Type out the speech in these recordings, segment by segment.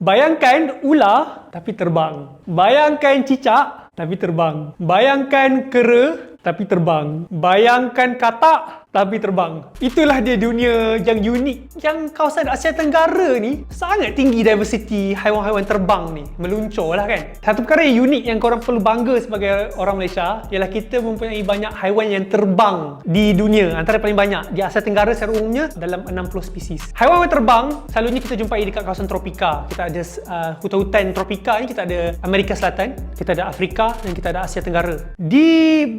Bayangkan ular tapi terbang. Bayangkan cicak tapi terbang. Bayangkan kera tapi terbang. Bayangkan katak tapi terbang. Itulah dia dunia yang unik. Yang kawasan Asia Tenggara ni sangat tinggi diversity haiwan-haiwan terbang ni. Meluncur lah kan. Satu perkara yang unik yang korang perlu bangga sebagai orang Malaysia ialah kita mempunyai banyak haiwan yang terbang di dunia. Antara paling banyak di Asia Tenggara secara umumnya dalam 60 spesies. Haiwan yang terbang selalunya kita jumpai dekat kawasan tropika. Kita ada uh, hutan-hutan tropika ni kita ada Amerika Selatan, kita ada Afrika dan kita ada Asia Tenggara. Di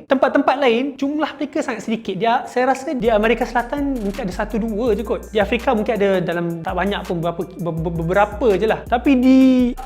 tempat-tempat lain jumlah mereka sangat sedikit. Dia saya rasa di Amerika Selatan mungkin ada satu dua je kot. Di Afrika mungkin ada dalam tak banyak pun beberapa beberapa je lah. Tapi di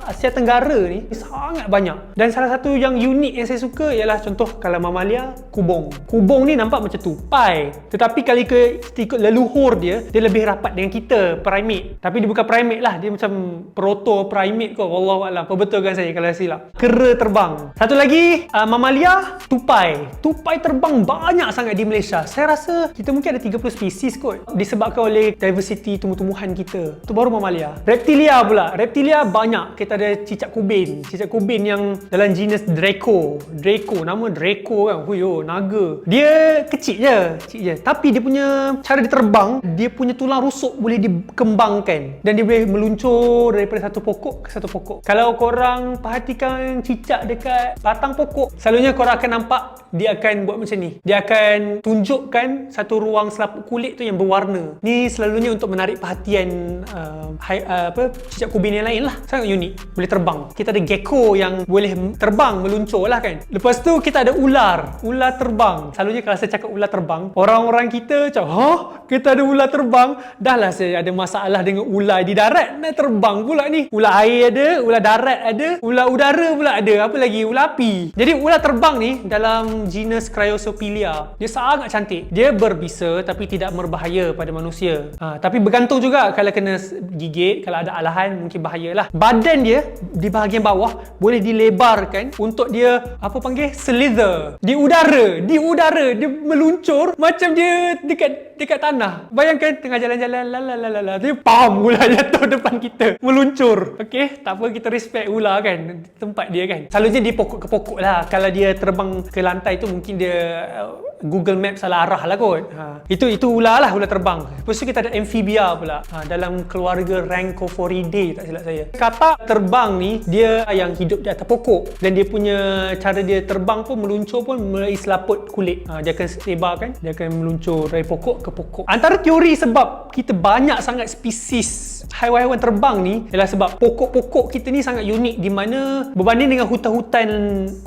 Asia Tenggara ni sangat banyak. Dan salah satu yang unik yang saya suka ialah contoh kalau mamalia kubong. Kubong ni nampak macam tupai. Tetapi kali ke ikut leluhur dia, dia lebih rapat dengan kita primate. Tapi dia bukan primate lah, dia macam proto primate kot. Wallahualam. Perbetulkan saya kalau silap. Kera terbang. Satu lagi uh, mamalia tupai. Tupai terbang banyak sangat di Malaysia. Saya rasa kita mungkin ada 30 spesies kot disebabkan oleh diversity tumbuh-tumbuhan kita. Itu baru mamalia. Reptilia pula. Reptilia banyak. Kita ada cicak kubin. Cicak kubin yang dalam genus Draco. Draco. Nama Draco kan. Huyo. Naga. Dia kecil je. Kecil je. Tapi dia punya cara dia terbang dia punya tulang rusuk boleh dikembangkan. Dan dia boleh meluncur daripada satu pokok ke satu pokok. Kalau korang perhatikan cicak dekat batang pokok selalunya korang akan nampak dia akan buat macam ni. Dia akan tunjukkan satu ruang selaput kulit tu yang berwarna. Ni selalunya untuk menarik perhatian uh, hai, uh, apa cicak kubin yang lain lah. Sangat unik. Boleh terbang. Kita ada gecko yang boleh terbang, meluncur lah kan. Lepas tu kita ada ular. Ular terbang. Selalunya kalau saya cakap ular terbang, orang-orang kita macam, Hah? Kita ada ular terbang? Dah lah saya ada masalah dengan ular di darat. Nak terbang pula ni. Ular air ada, ular darat ada, ular udara pula ada. Apa lagi? Ular api. Jadi ular terbang ni dalam genus Cryosophilia. Dia sangat cantik. Dia berbisa tapi tidak berbahaya pada manusia. Ha, tapi bergantung juga kalau kena gigit, kalau ada alahan mungkin bahayalah. Badan dia di bahagian bawah boleh dilebarkan untuk dia apa panggil slither. Di udara, di udara dia meluncur macam dia dekat dekat tanah. Bayangkan tengah jalan-jalan la la la la dia pam ular jatuh depan kita, meluncur. Okey, tak apa kita respect ular kan tempat dia kan. Selalunya di pokok ke pokok lah. Kalau dia terbang ke lantai tu mungkin dia uh, Google Map salah arah lah kot. Ha. Itu itu ular lah, ular terbang. Lepas tu kita ada amphibia pula. Ha, dalam keluarga Rancophoridae tak silap saya. Katak terbang ni, dia yang hidup di atas pokok. Dan dia punya cara dia terbang pun, meluncur pun melalui selaput kulit. Ha, dia akan lebar kan, dia akan meluncur dari pokok ke pokok. Antara teori sebab kita banyak sangat spesies haiwan-haiwan terbang ni ialah sebab pokok-pokok kita ni sangat unik di mana berbanding dengan hutan-hutan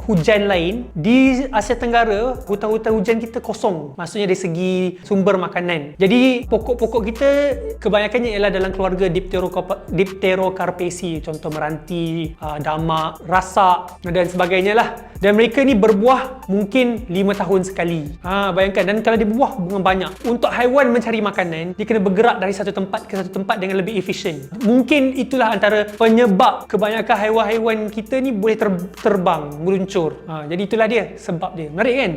hujan lain di Asia Tenggara hutan-hutan hujan kita kosong. Maksudnya dari segi sumber makanan. Jadi pokok-pokok kita kebanyakannya ialah dalam keluarga Dipterocarpaceae contoh meranti, uh, damak, rasak dan sebagainya lah. Dan mereka ni berbuah mungkin 5 tahun sekali. Ha, bayangkan. Dan kalau dia berbuah dengan banyak untuk haiwan mencari makanan dia kena bergerak dari satu tempat ke satu tempat dengan lebih efisien. Mungkin itulah antara penyebab kebanyakan haiwan-haiwan kita ni boleh ter- terbang meluncur. Ha, jadi itulah dia sebab dia. Menarik kan